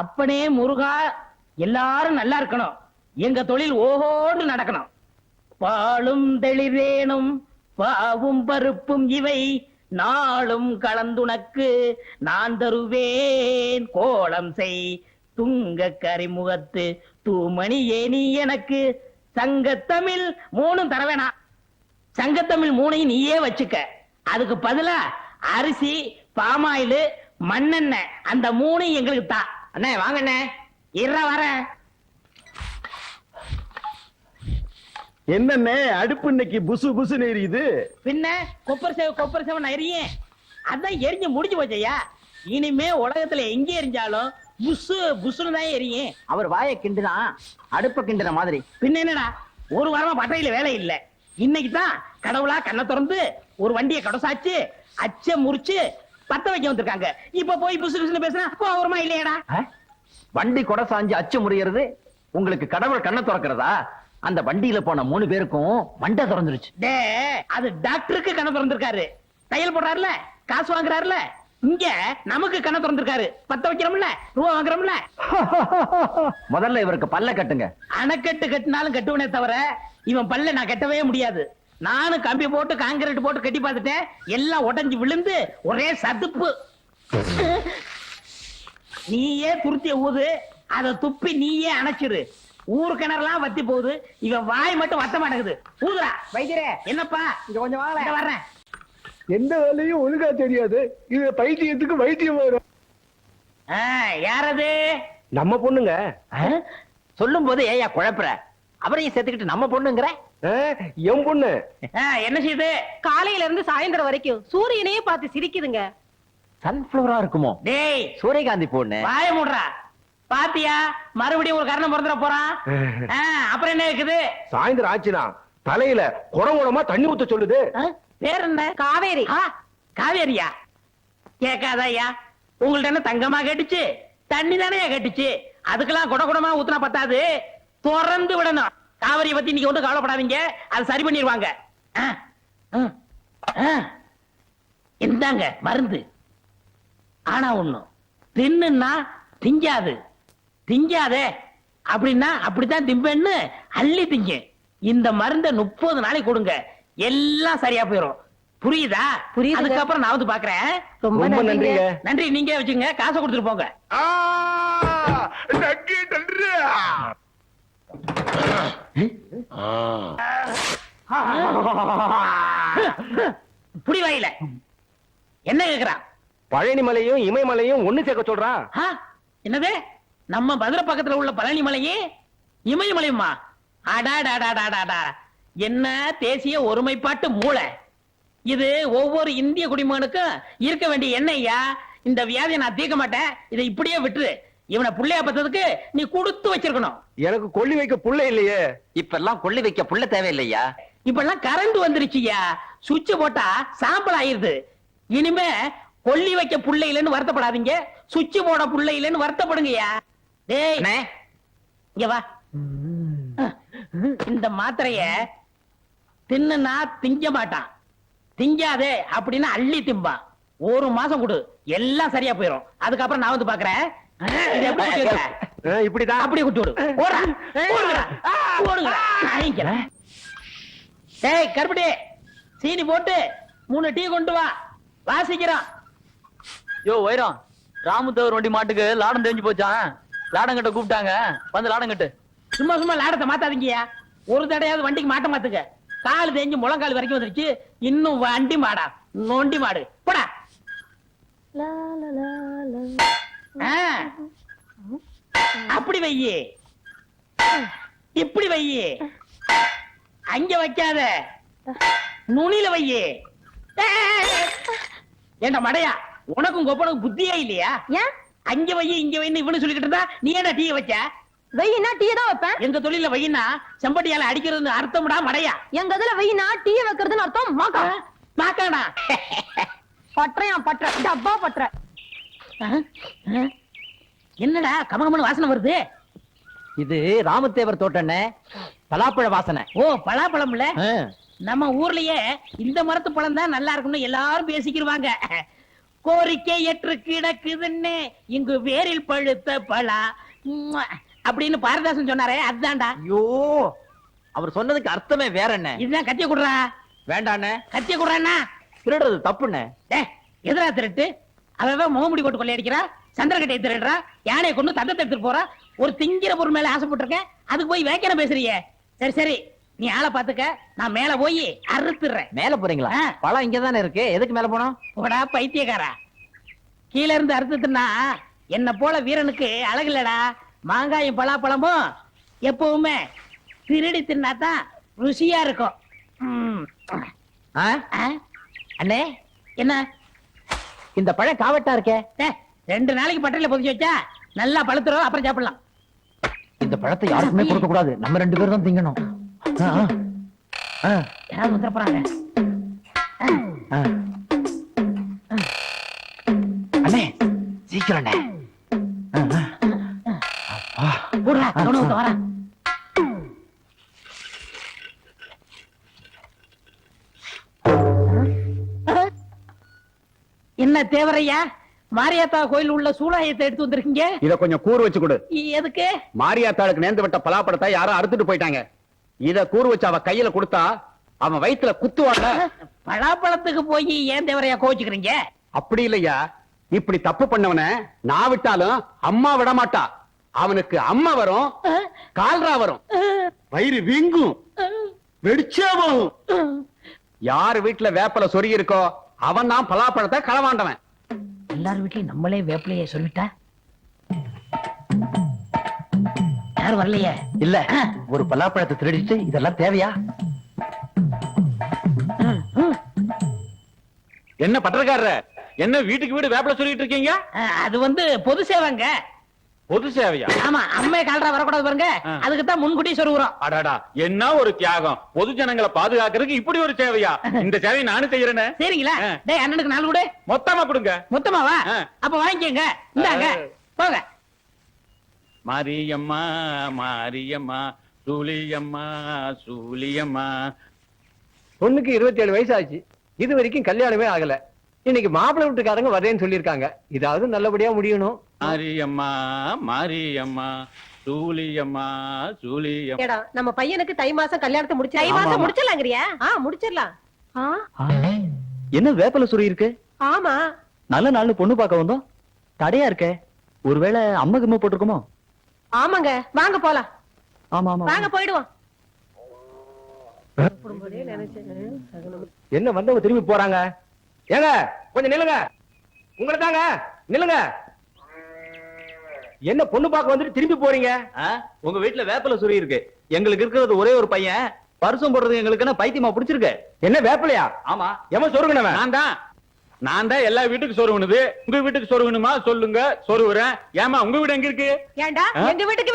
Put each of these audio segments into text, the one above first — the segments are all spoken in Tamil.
அப்பனே முருகா எல்லாரும் நல்லா இருக்கணும். எங்க தொழில் ஓஹோன்னு நடக்கணும். பாலும் தெளிவேனும் பாவும் பருப்பும் இவை நாளும் கலந்துனக்கு நான் தருவேன் கோலம் செய் துங்க கரிமுகத்து தூமணி நீ எனக்கு சங்கத்தமிழ் மூணும் தர வேணாம் சங்கத்தமிழ் மூணையும் நீயே வச்சுக்க. அதுக்கு பதிலா அரிசி பாமாயில் மண்ணெண்ணெய் அந்த மூணையும் எங்களுக்கு தான் அண்ணே வாங்க அண்ணே இற வரேன் என்னண்ணே அடுப்பு இன்னைக்கு புசு புசுன்னு எரியுது? பின்ன கொப்பர் சேவை கொப்பர் சேவை நான் எரியும் அதான் எரிஞ்சு முடிஞ்சு போச்சையா இனிமே உலகத்துல எங்க எரிஞ்சாலும் புசு புசுன்னு தான் எரியும். அவர் வாயை கிண்டுனா அடுப்ப கிண்டுன மாதிரி. பின்ன என்னடா? ஒரு வாரமா பட்டையில வேலை இல்ல. இன்னைக்கு தான் கடவுளா கண்ணை திறந்து ஒரு வண்டியை கடசாச்சு அச்ச முறிச்சு பத்த வைக்க வந்திருக்காங்க. இப்ப போய் புசு புசுன்னு பேசுனா கோவரமா இல்லையாடா? வண்டி கொடை சாஞ்சு அச்சு முறியறது உங்களுக்கு கடவுள் கண்ணை திறக்கிறதா? அந்த வண்டியில போன மூணு பேருக்கும் மண்டை திறந்துருச்சு டே அது டாக்டருக்கு கண்ணை திறந்திருக்காரு. தையல் போடுறாருல காசு வாங்குறாருல. இங்க நமக்கு கண்ணை திறந்திருக்காரு. பத்த வைக்கிறோம்ல ரூபா வாங்குறோம்ல. முதல்ல இவருக்கு பல்ல கட்டுங்க. அணைக்கட்டு கட்டினாலும் கட்டுவனே தவிர இவன் பல்ல நான் கட்டவே முடியாது. நானும் கம்பி போட்டு காங்கிரீட் போட்டு கட்டி பார்த்துட்டேன். எல்லாம் உடைஞ்சு விழுந்து ஒரே சதுப்பு. நீயே துருத்திய ஊது அத துப்பி நீயே அணைச்சிரு. ஊரு கிணறுலாம் வத்தி போகுது. இவன் வாய் மட்டும் வத்த மாட்டேங்குது. ஊதுரா வைத்தியரே என்னப்பா? இங்க கொஞ்சம் வாங்க வர்றேன். எந்த வேலையும் ஒழுங்கா தெரியாது. இது பைத்தியத்துக்கு வைத்தியம் வரும். ஆ, யாரது? நம்ம பொண்ணுங்க. சொல்லும் போது ஏயா குழப்புற. அவரையும் சேர்த்துக்கிட்டு நம்ம பொண்ணுங்கிற? என் பொண்ணு. என்ன செய்யுது காலையில இருந்து சாயந்தரம் வரைக்கும் சூரியனையே பார்த்து சிரிக்குதுங்க. சன்ஃபிளவரா இருக்குமோ? டேய். சூரியகாந்தி பொண்ணு வாய மூடுறா. பாத்தியா? மறுபடியும் ஒரு கரணம் பிறந்துட போறான்? அப்புறம் என்ன இருக்குது? சாயந்தரம் ஆச்சுனா தலையில குடம் குடமா தண்ணி ஊத்த சொல்லுது. பேர் என்ன காவேரி. ஆ, காவேரியா? கேட்காதா ஐயா உங்கள்ட்ட என்ன தங்கமா கேட்டுச்சு? தண்ணி தானே கேட்டுச்சு? அதுக்கெல்லாம் குட குடமா ஊத்துனா பத்தாது. திறந்து விடணும். காவிரியை பத்தி நீங்க ஒன்றும் கவலைப்படாதீங்க. அது சரி பண்ணிடுவாங்க. இந்தாங்க மருந்து. ஆனா ஒண்ணும் தின்னுன்னா திங்காது. திங்காதே. அப்படின்னா அப்படித்தான் திம்பேன்னு அள்ளி திங்க. இந்த மருந்தை முப்பது நாளைக்கு கொடுங்க. எல்லாம் சரியா போயிடும் புரியுதா? புரியுதுங்க. அதுக்கப்புறம் நான் வந்து பாக்குறேன். ரொம்ப நன்றிங்க. நன்றி நீங்க வச்சுங்க காசை கொடுத்துட்டு போங்க. நன்றி நன்றி. புடி வாயில என்ன கேக்குறான் பழனி மலையும் இமயமலையும் ஒண்ணு சேர்க்க சொல்றா? ஆ, என்னது? நம்ம மதுரை பக்கத்துல உள்ள பழனி மலையே இமயமலையுமா? அடாடாடாடாடாடா. என்ன தேசிய ஒருமைப்பாட்டு மூளை? இது ஒவ்வொரு இந்திய குடிமகனுக்கும் இருக்க வேண்டிய எண்ணெய்யா? இந்த வியாதியை நான் தீர்க்க மாட்டேன். இதை இப்படியே விட்டுரு. இவனை புள்ளையா பத்ததுக்கு நீ கொடுத்து வச்சிருக்கணும். எனக்கு கொல்லி வைக்க புள்ள இல்லையே. இப்ப எல்லாம் கொள்ளி வைக்க புள்ள தேவையில்லையா? இப்பெல்லாம் கரண்ட் வந்துருச்சுயா சுவிட்ச் போட்டா சாம்பல் ஆயிருது. இனிமே கொல்லி வைக்க புள்ள இல்லைன்னு வருத்தப்படாதீங்க. சுவிட்ச் போட புள்ள இல்லைன்னு வருத்தப்படுங்கய்யா. டேய் அண்ணே, இங்க வா. இந்த மாத்திரைய தின்னுனா திங்க மாட்டான். திங்காதே அப்படின்னு அள்ளி திம்பான். ஒரு மாசம் கொடு. எல்லாம் சரியா போயிடும் அதுக்கப்புறம் நான் வந்து பாக்குறேன். குத்தி இப்படிதான். அப்படியே குட்டி விடு. டேய் கருப்பட்டி சீனி போட்டு மூணு டீ கொண்டு வா. வாசிக்கிறோம். யோ வைரம். ராமுத்தவர் வண்டி மாட்டுக்கு லாடம் தெரிஞ்சு போச்சான் லாடம் கட்ட கூப்பிட்டாங்க. வந்து லாடம் கட்டு. சும்மா சும்மா லாடத்தை மாத்தாதீங்கயா ஒரு தடையாவது வண்டிக்கு மாட்ட மாத்துக்க கால் தேஞ்சு முழங்கால் வரைக்கும் வந்துருச்சு. இன்னும் வண்டி மாடா. நொண்டி மாடு. போடா. அப்படி வையி. இப்படி வையி. அங்க வைக்காத. நுனியில வையி. ஏண்டா மடையா? உனக்கும் கொப்பனுக்கும் புத்தியே இல்லையா? ஏன்? அங்க வையி இங்க வைன்னு இவனு சொல்லிக்கிட்டு இருந்தா நீ என்ன டீ வச்ச வெயினா டீ தான் வைப்பேன். எங்க தொழில வையினா செம்பட்டியால அடிக்கிறதுன்னு அர்த்தம்டா மடையா? எங்க இதுல வெயினா டீ வைக்கிறதுன்னு அர்த்தம் மாக்கா. பாக்காடா பற்றையான் பற்ற. டப்பா பற்ற. என்னடா கமகமனு வாசனை வருது? இது ராமதேவர் தோட்டண்ணே பலாப்பழ வாசனை. ஓ பலாப்பழம்ல? ஆ. நம்ம ஊர்லயே இந்த மரத்து பழம் தான் நல்லா இருக்கும்னு எல்லாரும் பேசிக்கிருவாங்க. கோரிக்கை ஏற்று கிடக்குதுன்னு இங்கு வேரில் பழுத்த உம்மா. அப்படின்னு பாரதாசன் சொன்னாரே அதுதான்டா. ஐயோ அவர் சொன்னதுக்கு அர்த்தமே வேற என்ன? இதுதான் கத்திய குடுறா. வேண்டாண்ணே. கத்திய குடுறான்னா? திருடுறது தப்புண்ணே. எதிரா திருட்டு? அவன் முகமுடி போட்டு கொள்ளையடிக்கிறா சந்திரகட்டையை திருடுறா யானையை கொண்டு தந்தத்தை எடுத்துட்டு போறா ஒரு திங்கிற பொருள் மேல ஆசைப்பட்டிருக்கேன் அதுக்கு போய் வேக்கன பேசுறியே. சரி சரி நீ ஆளை பாத்துக்க நான் மேல போய் அறுத்துறேன் மேல போறீங்களா. பழம் இங்கதானே இருக்கு. எதுக்கு மேல போனோம்? போடா பைத்தியக்காரா. கீழ இருந்து அறுத்துட்டுனா என்ன போல வீரனுக்கு அழகு இல்லடா. மாங்காயும் பலாப்பழமும் எப்பவுமே திருடி தின்னாதான் ருசியா இருக்கும்? அண்ணே? என்ன? இந்த பழம் காவட்டா இருக்கே? ரெண்டு நாளைக்கு பட்டையில பொதிச்சு வச்சா நல்லா பழுத்துரும் அப்புறம் சாப்பிடலாம். இந்த பழத்தை யாருக்குமே கொடுக்க கூடாது நம்ம ரெண்டு பேரும் தான் திங்கணும். யாராவது வந்துட போறாங்க? ஆ. அண்ணே சீக்கிரம் அண்ணே. போடுறா வரேன் என்ன தேவரையா? மாரியாத்தா கோயில் உள்ள சூலாயத்தை எடுத்து வந்திருக்கீங்க? இத கொஞ்சம் கூறு வச்சு கொடு. எதுக்கு? மாரியாத்தாளுக்கு நேர்ந்து விட்ட பலாப்பழத்தை யாரோ அறுத்துட்டு போயிட்டாங்க. இத கூறு வச்சு அவ கையில கொடுத்தா அவன் வயித்துல குத்துவாங்க பலாப்பழத்துக்கு போய் ஏன் தேவரையா கோச்சுக்கிறீங்க அப்படி இல்லையா? இப்படி தப்பு பண்ணவன நான் விட்டாலும் அம்மா விட மாட்டா அவனுக்கு அம்மா வரும் கால்ரா வரும். வயிறு வீங்கும் வெடிச்சே போகும். யார் வீட்டுல வேப்பல சொருகி இருக்கோ அவன் தான் பலாப்பழத்தை களவாண்டவன். எல்லார் வீட்லயும் நம்மளே வேப்பிலையே சொல்லிட்டா? யாரும் வரலையே? இல்ல ஒரு பலாப்பழத்தை திருடிட்டு இதெல்லாம் தேவையா? என்ன பட்டக்காரர என்ன வீட்டுக்கு வீடு வேப்பல சொல்லிட்டு இருக்கீங்க? அது வந்து பொது சேவைங்க. பொது சேவையா? ஆமா அம்மை கால்ரா வரக்கூடாது பாருங்க. ஆ. அதுக்கு தான் முன்கூட்டி சொல்லுறோம் அடாடா என்ன ஒரு தியாகம்? பொது ஜனங்களை பாதுகாக்கிறதுக்கு இப்படி ஒரு சேவையா? இந்த சேவையை நானும் செய்யறேனே. சரிங்களா. டேய் அண்ணனுக்கு நாலு கொடு. மொத்தமா கொடுங்க. மொத்தமாவா. அப்ப வாங்கிக்கங்க. இந்தாங்க. போங்க. மாரியம்மா மாரியம்மா சூலியம்மா சூலியம்மா. பொண்ணுக்கு இருபத்தி ஏழு வயசு ஆச்சு இது வரைக்கும் கல்யாணமே ஆகல. இன்னைக்கு மாப்பிள்ளை வீட்டுக்காரங்க வரேன்னு சொல்லியிருக்காங்க. இதாவது நல்லபடியா முடியணும். மாரியம்மா மாரியம்மா சூலியம்மா சூலியம். ஏடா நம்ம பையனுக்கு தை மாசம் கல்யாணத்தை முடிச்சு தை மாசம். முடிச்சிடலாங்கிறியா? ஆ முடிச்சிடலாம். ஆ, என்ன வேப்பல சுரி இருக்கு? ஆமா. நல்ல நாள் பொண்ணு பார்க்க வந்தோம். தடையா இருக்கே. ஒருவேளை அம்மா கிம்மா போட்டிருக்குமோ? ஆமாங்க. வாங்க போலாம். ஆமா ஆமா வாங்க போயிடுவோம். என்ன வந்தவங்க திரும்பி போறாங்க? ஏங்க கொஞ்சம் நில்லுங்க. உங்களை தாங்க நில்லுங்க. என்ன பொண்ணு பார்க்க வந்துட்டு திரும்பி போறீங்க? உங்க வீட்டுல வேப்பல சுரி இருக்கு. எங்களுக்கு இருக்கிறது ஒரே ஒரு பையன். பரிசம் போடுறது எங்களுக்கு என்ன பைத்தியமா பிடிச்சிருக்கு? என்ன வேப்பலையா? ஆமா. எவன் சொருகனவன்? நான் தான். நான் தான் எல்லா வீட்டுக்கு சொருகணுது உங்க வீட்டுக்கு சொருகணுமா சொல்லுங்க. சொருகுறேன். ஏமா உங்க வீடு எங்க இருக்கு? ஏன்டா எங்க வீட்டுக்கு.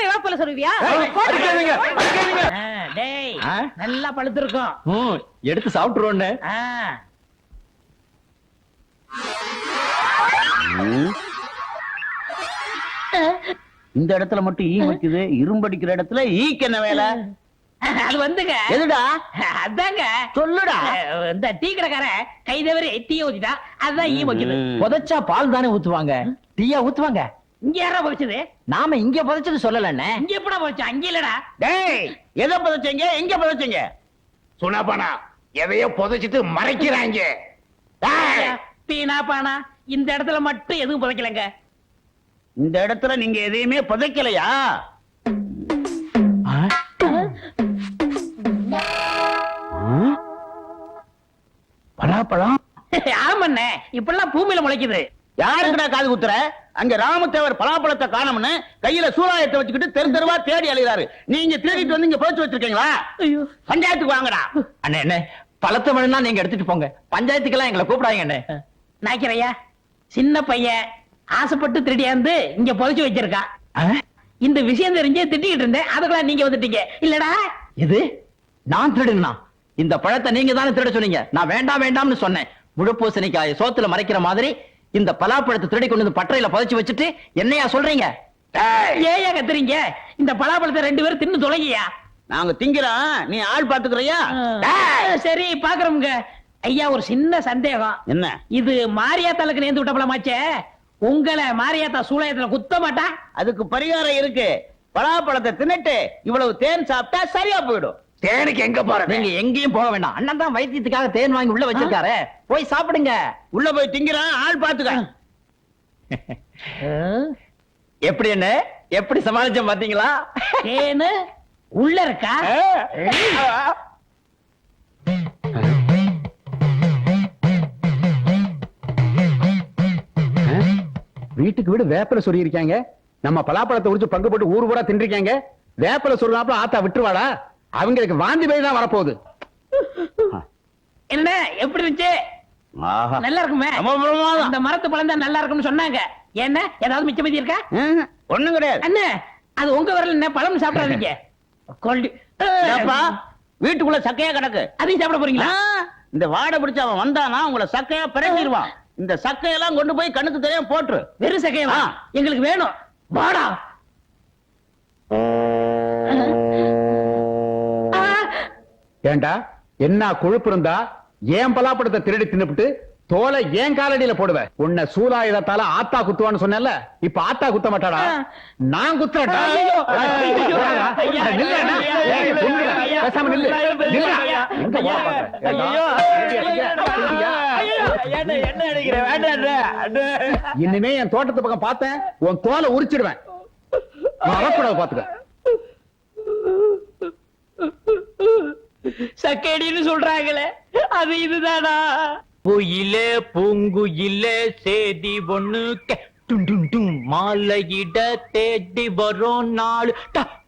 ஆ, டேய் ஆ? நல்லா பழுத்திருக்கும் ம், எடுத்து சாப்பிட்டுருவோன்னு. ஆ. இந்த இடத்துல மட்டும் ஈ வைக்குது இரும்படிக்கிற இடத்துல ஈக்கு என்ன வேலை? அது வந்துங்க. எதுடா? அதாங்க. சொல்லுடா. இந்த டீ கடைக்காரன் கை தவறி டீ ஊத்திட்டா அதுதான் ஈ வைக்குது. புதைச்சா பால் தானே ஊத்துவாங்க. டீயா ஊத்துவாங்க. இங்க யாரா போச்சுது நாம இங்க புதைச்சது சொல்லலண்ணே. இங்க எப்படா போச்சு அங்க இல்லடா. டேய் எதை புதைச்சீங்க? எங்க புதைச்சீங்க? சுனாபானா எதையோ புதைச்சிட்டு மறைக்கிறாங்க. பீனா பானா? இந்த இடத்துல மட்டும் எதுவும் புதைக்கலங்க. இந்த இடத்துல நீங்க எதையுமே புதைக்கலையா? பலாப்பழம்? ஆமாண்ணே இப்பெல்லாம் பூமியில முளைக்குது. யாருக்குடா காது குத்துற? அங்க ராமத்தேவர் பலாப்பழத்தை காணோம்னு கையில சூறாயத்தை வச்சுக்கிட்டு தெரு தெருவா தேடி அலைகிறாரு நீங்க தேடிட்டு வந்து இங்க போச்சு வச்சிருக்கீங்களா? ஐயோ. பஞ்சாயத்துக்கு வாங்கடா. அண்ணே என்ன பழத்தை வேணும்னா நீங்க எடுத்துட்டு போங்க. பஞ்சாயத்துக்கெல்லாம் எங்களை கூப்பிடாதீங்க அண்ணே. நாய்க்கிறையா சின்ன பையன் ஆசைப்பட்டு திருடியாந்து இங்க புதைச்சு வச்சிருக்கான் ஆ? இந்த விஷயம் தெரிஞ்சு திட்டிக்கிட்டு இருந்தேன். அதுக்கெல்லாம் நீங்க வந்துட்டீங்க. இல்லடா. இது நான் திருடுனா? இந்த பழத்தை நீங்க தானே திருட சொன்னீங்க. நான் வேண்டாம் வேண்டாம்னு சொன்னேன். முழுப்பூசணிக்காய சோத்துல மறைக்கிற மாதிரி இந்த பலாப்பழத்தை திருடி கொண்டு வந்து பட்டறையில புதைச்சு வச்சுட்டு என்னையா சொல்றீங்க? ஏயா! கத்துறீங்க? இந்த பலாப்பழத்தை ரெண்டு பேரும் தின்னு தொலைங்கயா நாங்க திங்கிறோம். நீ ஆள் பாத்துக்கிறியா? சரி பாக்குறோம்ங்க. ஐயா ஒரு சின்ன சந்தேகம். என்ன? இது மாரியாத்தாளுக்கு நேர்ந்து விட்ட பழமாச்சே? உங்களை மாரியாத்தா சூளையத்துல குத்த மாட்டா? அதுக்கு பரிகாரம் இருக்கு. பலாப்பழத்தை தின்னுட்டு இவ்வளவு தேன் சாப்பிட்டா சரியா போயிடும். தேனுக்கு எங்க போறது நீங்க எங்கேயும் போக வேண்டாம். அண்ணன் தான் வைத்தியத்துக்காக தேன் வாங்கி உள்ள வச்சிருக்காரு. போய் சாப்பிடுங்க. உள்ள போய் திங்கிறான் ஆள் பாத்துக்க. எப்படி என்ன எப்படி சமாளிச்சேன் பாத்தீங்களா? தேனு? உள்ள இருக்கா? வீட்டுக்கு வீடு வேப்பில சொல்லி இருக்காங்க நம்ம பலாப்பழத்தை உரிச்சு பங்கு போட்டு ஊர் பூரா தின்றிருக்காங்க. வேப்பில சொல்லாப்புல ஆத்தா விட்டுருவாளா? அவங்களுக்கு வாந்தி பேய் தான் வரப்போகுது. என்ன எப்படி இருந்துச்சு? ஆஹா. நல்லா இருக்குமே. அந்த மரத்து பழம் தான் நல்லா இருக்கும்னு சொன்னாங்க. என்ன ஏதாவது மிச்சம் மீதி இருக்கா? ஒண்ணும் கிடையாது. அண்ணே அது உங்க வரல என்ன பழம் சாப்பிடாதீங்க. கொல்டி. வீட்டுக்குள்ள சக்கையா கிடக்கு. அதையும் சாப்பிட போறீங்களா? இந்த வாடை பிடிச்ச அவன் வந்தானா உங்களை சக்கையா பிறங்கிடுவான் இந்த சக்கையெல்லாம் கொண்டு போய் கண்ணுக்கு தெரியாம போட்டுரு. வெறும் ஆ. எங்களுக்கு வேணும். வாடா. ஏண்டா? என்ன கொழுப்பு இருந்தா? ஏன் பலாப்பழத்தை திருடி தின்னுபிட்டு தோலை ஏன் காலடியில போடுவ? உன்னை சூலாயுதத்தால ஆத்தா குத்துவான்னு சொன்னேன்ல இப்ப ஆத்தா குத்த மாட்டாடா? நான் குத்துறேன்டா? இனிமே என் தோட்டத்து பக்கம் பார்த்தேன் உன் தோலை உரிச்சிடுவேன். வரக்கூடாது பாத்துக்க. சக்கேடின்னு சொல்றாங்களே அது இதுதானா? புயிலே பூங்குயிலே சேதி ஒண்ணு கே- டும் டும் டும் மாலையிட தேடி வரும் நாள்.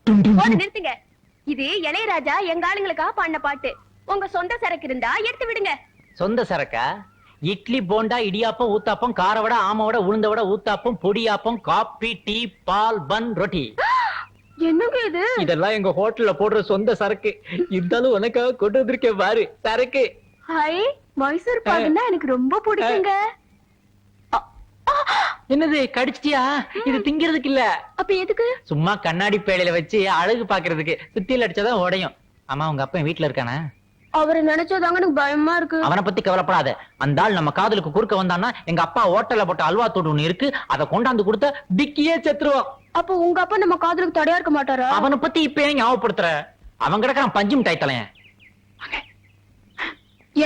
நிறுத்துங்க. இது இளையராஜா எங்க ஆளுங்களுக்காக பாடின பாட்டு. உங்க சொந்த சரக்கு இருந்தா எடுத்து விடுங்க. சொந்த சரக்கா? இட்லி போண்டா இடியாப்பம் ஊத்தாப்பம் காரவடை ஆமவடை உளுந்தவடை ஊத்தாப்பம் பொடியாப்பம் காப்பி டீ பால் பன் ரொட்டி. என்னங்க இது? இதெல்லாம் எங்க ஹோட்டல்ல போடுற சொந்த சரக்கு. இருந்தாலும் உனக்காக கொண்டு வந்திருக்கேன் பாரு சரக்கு. ஹை மைசூர் பாக்குன்னா எனக்கு ரொம்ப பிடிக்குங்க. என்னது கடிச்சிட்டியா? இது திங்கிறதுக்கு இல்ல. அப்ப எதுக்கு? சும்மா கண்ணாடி பேழையில வச்சு அழகு பாக்குறதுக்கு. சுத்தியில அடிச்சாதான் உடையும். ஆமா உங்க அப்பா வீட்ல இருக்கானே? அவரை நினைச்சதாங்க எனக்கு பயமா இருக்கு. அவனை பத்தி கவலைப்படாத. அந்த ஆள் நம்ம காதலுக்கு குறுக்க வந்தான்னா எங்க அப்பா ஹோட்டல்ல போட்ட அல்வா தோடு ஒண்ணு இருக்கு. அதை கொண்டாந்து கொடுத்தா டிக்கியே செத்துருவான் அப்ப உங்க அப்பா நம்ம காதலுக்கு தடையா இருக்க மாட்டாரா? அவனை பத்தி இப்ப ஏன் ஞாபகப்படுத்துற? அவன் கிடக்குறான் பஞ்சு மிட்டாய் தலையன்.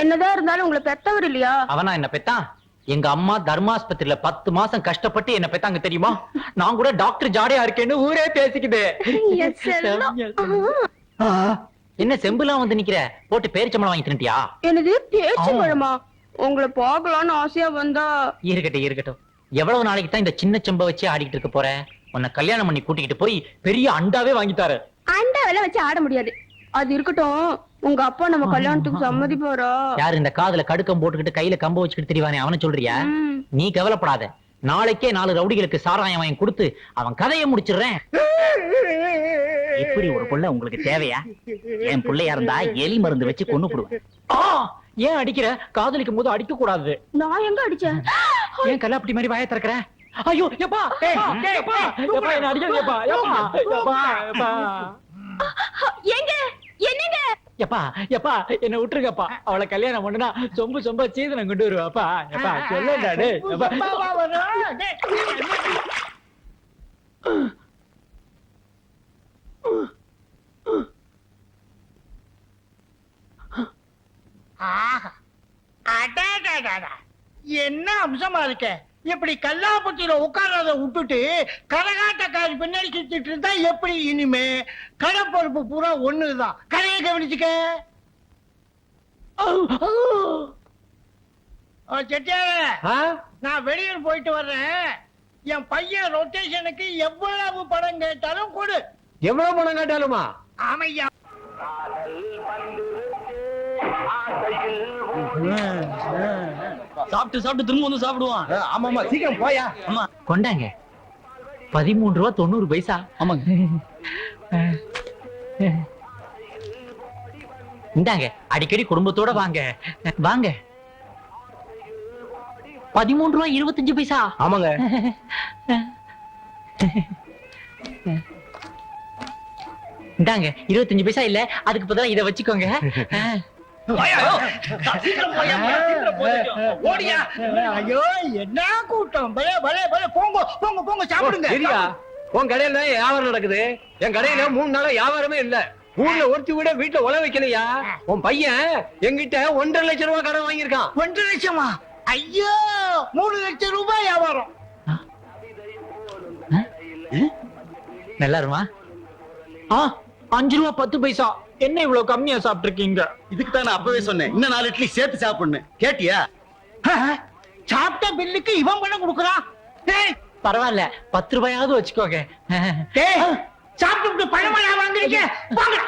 என்னதான் இருந்தாலும் உங்களை பெத்தவர் இல்லையா? அவனா என்ன பெத்தான் எங்க அம்மா தர்மாஸ்பத்திரியில பத்து மாசம் கஷ்டப்பட்டு என்ன பெத்தாங்க தெரியுமா? நான் கூட டாக்டர் ஜாடியா இருக்கேன்னு ஊரே பேசிக்குது. என்ன செம்புலாம் வந்து நிக்கிற? போட்டு பேரிச்சம்பளம் வாங்கி தின்ட்டியா என்னது பேச்சு பழமா உங்களை பார்க்கலாம்னு ஆசையா வந்தா. இருக்கட்டும் இருக்கட்டும். எவ்வளவு நாளைக்கு தான் இந்த சின்ன செம்ப வச்சு ஆடிக்கிட்டு இருக்க போற உன்னை கல்யாணம் பண்ணி கூட்டிக்கிட்டு போய் பெரிய அண்டாவே வாங்கி தாரு. அண்டா வேலை வச்சு ஆட முடியாது. அது இருக்கட்டும். உங்க அப்பா நம்ம கல்யாணத்துக்கு சம்மதிப்பாரா? யாரு இந்த காதுல கடுக்கம் போட்டுக்கிட்டு கையில கம்ப வச்சுக்கிட்டு தெரியவானே அவனை சொல்றியா. நீ கவலைப்படாத. நாளைக்கே நாலு ரவுடிகளுக்கு சாராயம் வாங்கி கொடுத்து அவன் கதையை முடிச்சிடுறேன். இப்படி ஒரு புள்ள உங்களுக்கு தேவையா? என் புள்ளையா இருந்தா எலி மருந்து வச்சு கொண்டு போடுவேன். ஏன் அடிக்கிற? காதலிக்கும் போது அடிக்க கூடாது நான் எங்க அடிச்சேன்? ஏன் கல்லாப்பட்டி மாதிரி வாயை திறக்கிற? ஐயோ எப்பா என்ன எப்பா. எங்க? என்னங்க? எப்பா எப்பா என்ன விட்டுருங்கப்பா. அவளை கல்யாணம் பண்ணுனா சொம்பு சொம்ப சீதனம் கொண்டு வருவாப்பா எப்பா சொல்லுடாடு அடடடடா. என்ன அம்சமா இருக்க? இப்படி கல்லாப்பட்டியில உட்கார்றத விட்டுட்டு கரகாட்டக்காரி பின்னாடி சுத்திட்டு இருந்தா எப்படி இனிமே? கடை பொறுப்பு பூரா ஒண்ணுதான். கடையை கவனிச்சுக்க. செட்டியார. ஆ? நான் வெளியூர் போயிட்டு வர்றேன். என் பையன் ரொட்டேஷனுக்கு எவ்வளவு படம் கேட்டாலும் கொடு. எவ்வளவு பணம் கேட்டாலுமா? ஆமையா. சாப்பிட்டு சாப்பிட்டு திரும்ப வந்து சாப்பிடுவான். ஆமா ஆமா. சீக்கிரம் போயா. ஆமா. கொண்டாங்க. பதிமூன்று ரூபா தொண்ணூறு பைசா. ஆமாங்க. இந்தாங்க அடிக்கடி குடும்பத்தோட வாங்க. வாங்க. பதிமூன்று ரூபா இருபத்தஞ்சு பைசா. ஆமாங்க. இந்தாங்க இருபத்தஞ்சு பைசா இல்ல அதுக்கு பதிலா இத வச்சுக்கோங்க. ஐயோ என்ன கூட்டம்? பலே பலே பலே போங்க போங்க போங்க சாப்பிடுங்க. சரியா. உன் கடையில வியாபாரம் நடக்குது. என் கடையில மூணு நாளா வியாபாரமே இல்ல. ஊர்ல ஒருத்தி விட வீட்டுல உழ வைக்கலையா? உன் பையன் என்கிட்ட ஒன்றரை லட்சம் ரூபாய் கடன் வாங்கியிருக்கான். ஒன்றரை லட்சமா? ஐயோ மூணு லட்சம் ரூபாய் வியாபாரம். நல்லா இருமா? ஆ அஞ்சு ரூபா பத்து பைசா. என்ன இவ்வளவு கம்மியா சாப்பிட்டிருக்கீங்க? இதுக்கு தான் நான் அப்பவே சொன்னேன். இன்னும் நாலு இட்லி சேர்த்து சாப்பிடணும். கேட்டியா? சாப்பிட்ட பில்லுக்கு இவன் பணம் கொடுக்குறான். பரவாயில்ல. பத்து ரூபாயாவது வச்சுக்கோங்க. சாப்பிட்டு பணமா வாங்குறீங்க போங்க.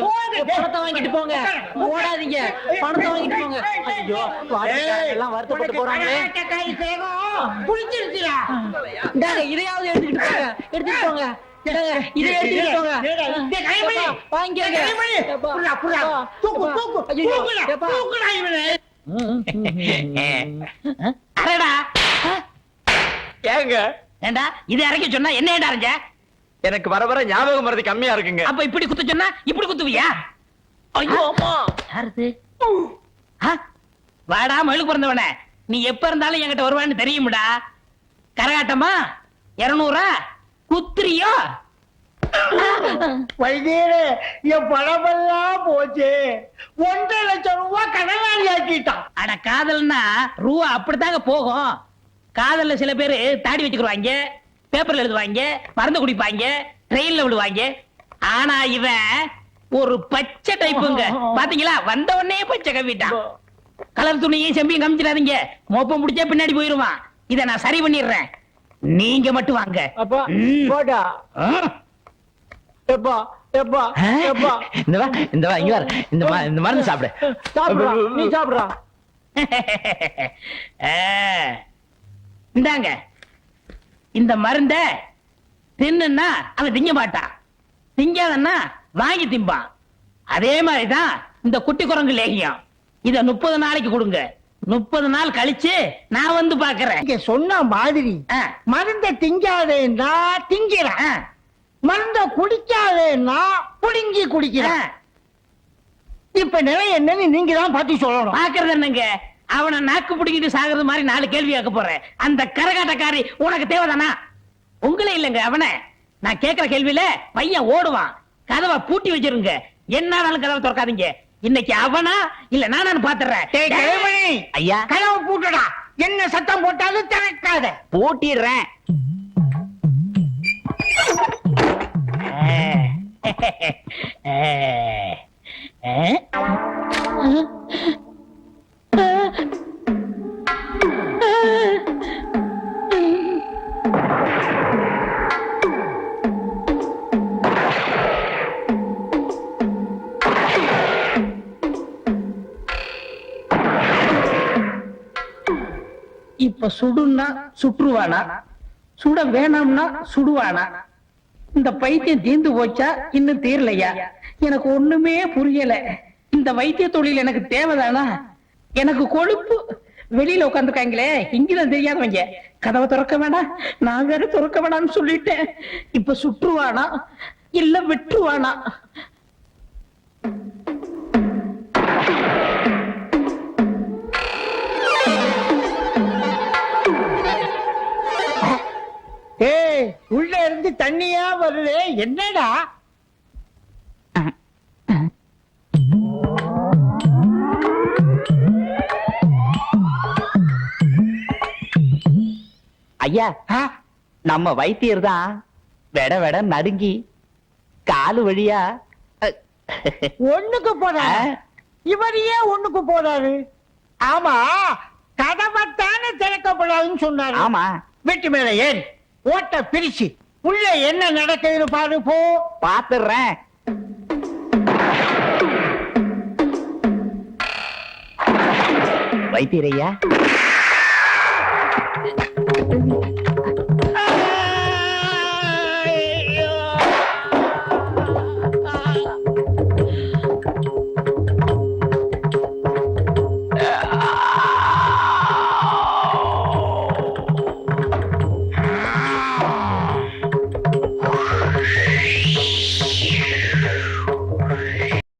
போங்க. பணத்தை வாங்கிட்டு போங்க. ஓடாதீங்க. பணத்தை வாங்கிட்டு போங்க. ஐயோ. எல்லாம் வருத்தப்பட்டு போறாங்களே. கை சேகம். புடிச்சிருச்சுடா. இந்தாங்க இதையாவது எடுத்துக்கிட்டு போங்க. எடுத்துட்டு போங்க. வாங்கிக்கோங்க. ஏங்க? ஏண்டா இது அரைக்க சொன்னா என்ன ஏண்டா அரைஞ்ச? எனக்கு வர வர ஞாபகம் மறதி கம்மியா இருக்குங்க. அப்ப இப்படி குத்த சொன்னா இப்படி குத்துவியா? ஐயோ அம்மா. யாருது? வாடா மழுக்கு பிறந்தவனே. நீ எப்ப இருந்தாலும் என்கிட்ட வருவான்னு தெரியும்டா. கரகாட்டமா? இருநூறா? குத்துறியோ? வைத்தியரே என் பணமெல்லாம் போச்சு. ஒன்றரை லட்சம் ரூபாய் கடனாளி ஆக்கிட்டான் அட காதல்னா ரூபா அப்படித்தாங்க போகும். காதல்ல சில பேரு தாடி வச்சுக்குருவாங்க பேப்பர்ல எழுதுவாங்க மருந்து குடிப்பாங்க ட்ரெயின்ல விடுவாங்க. ஆனா இவன் ஒரு பச்சை டைப்புங்க பாத்தீங்களா? வந்த உடனே பச்சை கவிட்டான் கலர் துணியும் செம்பியும் காமிச்சிடாதீங்க. மோப்பம் முடிச்சா பின்னாடி போயிருவான். இத நான் சரி பண்ணிடுறேன். நீங்க மட்டும் வாங்க. இந்த மருந்து சாப்பிடு. நீ சாப்பிடுறா. இந்தாங்க. இந்த மருந்த தின்னுன்னா அவன் திங்க மாட்டான். திங்காதன்னா வாங்கி திம்பான். அதே மாதிரிதான் இந்த குட்டி குரங்கு லேகியம். இத முப்பது நாளைக்கு கொடுங்க. முப்பது நாள் கழிச்சு நான் வந்து பாக்குறேன் சொன்ன மாதிரி. மருந்த திங்காதேன்னா திங்கிறான். மருந்த குடிக்காதேன்னா புடுங்கி. குடிக்கிறான். இப்ப நிலை என்னன்னு நீங்க தான் பார்த்து சொல்லணும். பாக்குறது என்னங்க? அவனை நாக்கு பிடிக்கிட்டு சாகுறது மாதிரி நாலு கேள்வி கேட்க போறேன். அந்த கரகாட்டக்காரி உனக்கு தேவைதானா? உங்களே இல்லைங்க அவனை. நான் கேக்குற கேள்வியில பையன் ஓடுவான். கதவை பூட்டி வச்சிருங்க. என்னாலும் கதவை திறக்காதீங்க. இன்னைக்கு அவனா? இல்ல நானான்னு பாத்துறேன். ஐயா. கதவை பூட்டுடா. என்ன சத்தம் போட்டாலும் திறக்காத. பூட்டிடுறேன். இப்ப சுடுன்னா சுற்றுவானா? சுட வேணாம்னா சுடுவானா? இந்த பைத்தியம் தீர்ந்து போச்சா இன்னும் தீரலையா? எனக்கு ஒண்ணுமே புரியல. இந்த வைத்திய தொழில் எனக்கு தேவைதானா? எனக்கு கொழுப்பு. வெளியில உட்காந்துருக்காங்களே இங்கிலும் தெரியாதவங்க கதவை திறக்க வேணாம். நான் வேற திறக்க வேணாம்னு சொல்லிட்டேன். இப்ப சுற்றுவானா? இல்ல விட்டுருவானா? ஏய் உள்ள இருந்து தண்ணியா வருது? என்னடா? ஐயா? நம்ம வைத்தியர் தான். வெட வெட நடுங்கி காலு வழியா ஒண்ணுக்கு போறாரு இவர் ஏன் ஒண்ணுக்கு போறாரு ஆமா கதவைத்தானே திறக்கப்படாதுன்னு சொன்னாரு. ஆமா. வீட்டு மேல ஏறி ஓட்ட பிரிச்சு உள்ள என்ன நடக்குதுன்னு பாரு போ. பாத்துடுறேன் வைத்தியரையா Thank you.